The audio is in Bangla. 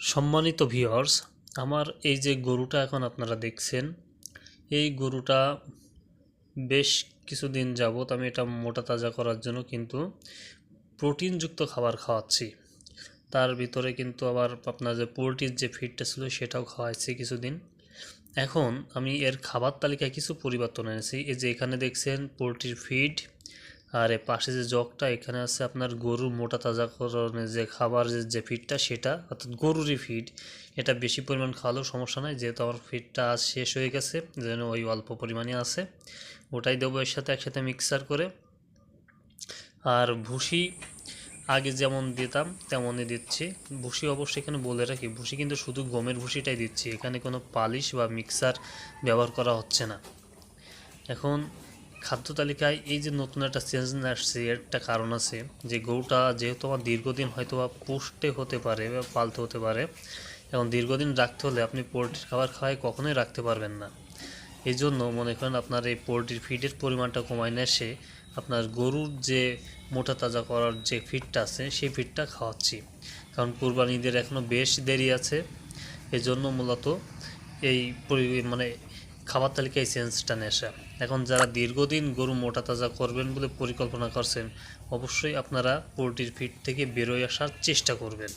সম্মানিত ভিউয়ার্স আমার এই যে গরুটা এখন আপনারা দেখছেন, এই গরুটা বেশ কিছুদিন যাবত আমি এটা মোটা তাজা করার জন্য কিন্তু প্রোটিনযুক্ত খাবার খাওয়াচ্ছি। তার ভিতরে কিন্তু আবার আপনার যে পোলট্রির যে ফিডটা ছিল সেটাও খাওয়াইছি কিছুদিন। এখন আমি এর খাবার তালিকায় কিছু পরিবর্তন এনেছি। এই যে এখানে দেখছেন পোলট্রির ফিড আর এর পাশে যে জগটা, এখানে আছে আপনার গরুর মোটা তাজা তাজাকরণের যে খাবার, যে- যে ফিডটা সেটা, অর্থাৎ গরুরই ফিড এটা বেশি পরিমাণ খাওয়ালেও সমস্যা নাই, যেহেতু আমার ফিডটা আজ শেষ হয়ে গেছে, যেন ওই অল্প পরিমাণে আছে। ওটাই দেবো এর সাথে, একসাথে মিক্সার করে। আর ভুসি, আগে যেমন দিতাম, তেমনই দিচ্ছি। ভুসি অবশ্যই এখানে বলে রাখি, ভুসি কিন্তু শুধু গমের ভুসিটাই দিচ্ছি। এখানে কোনো পালিশ বা মিক্সার ব্যবহার করা হচ্ছে না। এখন খাদ্য তালিকায় এই যে নতুন একটা চেঞ্জ আসছে একটা কারণ আছে যে গরুটা যেহেতু আমার দীর্ঘদিন হয়তো বা পুষতে হতে পারে বা পালতে হতে পারে, এবং দীর্ঘদিন রাখতে হলে আপনি পোলট্রির খাবার খাওয়াই কখনোই রাখতে পারবেন না। এই জন্য মনে করেন আপনার এই পোলট্রির ফিডের পরিমাণটা কমায় নিয়ে এসে আপনার গরুর যে মোটা তাজা করার যে ফিডটা আছে, সেই ফিডটা খাওয়াচ্ছি। কারণ কুরবানিদের এখনও বেশ দেরি আছে। এজন্য মূলত এই মানে খাবার তালিকায় চেঞ্জটা আসা এখন যারা দীর্ঘদিন গরু মোটা তাজা করবেন বলে পরিকল্পনা করছেন, অবশ্যই আপনারা পোলট্রির ফিড থেকে বেরোয় আসার চেষ্টা করবেন।